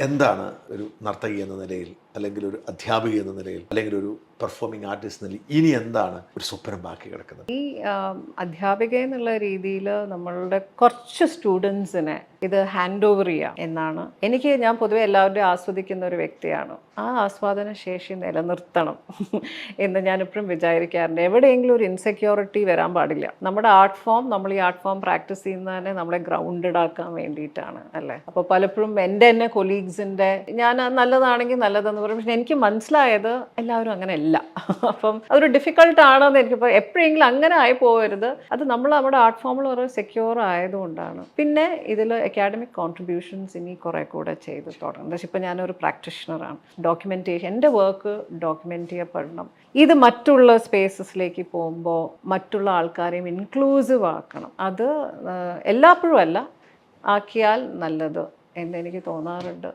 എന്താണ് ഒരു നർത്തകി എന്ന നിലയിൽ അല്ലെങ്കിൽ ഒരു അധ്യാപിക എന്ന നിലയിൽ അല്ലെങ്കിൽ ഒരു പെർഫോമിംഗ് ആർട്ടിസ്റ്റ് എന്ന നിലയിൽ ഇനി എന്താണ് ഒരു സ്വപ്നം ബാക്കി കിടക്കുന്നത്? ഈ അധ്യാപിക എന്നുള്ള രീതിയിൽ നമ്മളുടെ കുറച്ച് സ്റ്റുഡൻസിനെ ഇത് ഹാൻഡ് ഓവർ ചെയ്യാം എന്നാണ്. എനിക്ക് ഞാൻ പൊതുവെ എല്ലാവരുടെയും ആസ്വദിക്കുന്ന ഒരു വ്യക്തിയാണ്. ആ ആസ്വാദന ശേഷി നിലനിർത്തണം എന്ന് ഞാൻ എപ്പോഴും വിചാരിക്കാറുണ്ട്. എവിടെയെങ്കിലും ഒരു ഇൻസെക്യൂരിറ്റി വരാൻ പാടില്ല. നമ്മുടെ ആർട്ട് ഫോം നമ്മൾ ഈ ആർട്ട് ഫോം പ്രാക്ടീസ് ചെയ്യുന്നതന്നെ നമ്മളെ ഗ്രൗണ്ടഡ് ആക്കാൻ വേണ്ടിയിട്ടാണ് അല്ലേ? അപ്പോൾ പലപ്പോഴും എന്റെ തന്നെ കൊലീഗ്സിന്റെ ഞാൻ നല്ലതാണെങ്കിൽ നല്ലതെന്ന് പറയും. പക്ഷെ എനിക്ക് മനസ്സിലായത് എല്ലാവരും അങ്ങനെയല്ല അപ്പം അതൊരു ഡിഫിക്കൾട്ട് ആണെന്ന് എനിക്കിപ്പോൾ എപ്പോഴെങ്കിലും അങ്ങനെ ആയി പോകരുത് അത് നമ്മൾ നമ്മുടെ ആർട്ട് ഫോമിൽ വളരെ സെക്യൂർ ആയതുകൊണ്ടാണ്. പിന്നെ ഇതിൽ അക്കാഡമിക് കോൺട്രിബ്യൂഷൻസ് ഇനി കുറേ കൂടെ ചെയ്ത് തുടങ്ങും. എന്താ ഇപ്പോൾ ഞാനൊരു പ്രാക്ടീഷണറാണ് ഡോക്യുമെന്റേഷൻ എന്റെ വർക്ക് ഡോക്യുമെന്റ് ചെയ്യപ്പെടണം. ഇത് മറ്റുള്ള സ്പേസസിലേക്ക് പോകുമ്പോൾ മറ്റുള്ള ആൾക്കാരെയും ഇൻക്ലൂസീവ് ആക്കണം. അത് എല്ലാപ്പോഴും അല്ല. ആക്കിയാൽ നല്ലത് എന്ന് എനിക്ക് തോന്നാറുണ്ട്.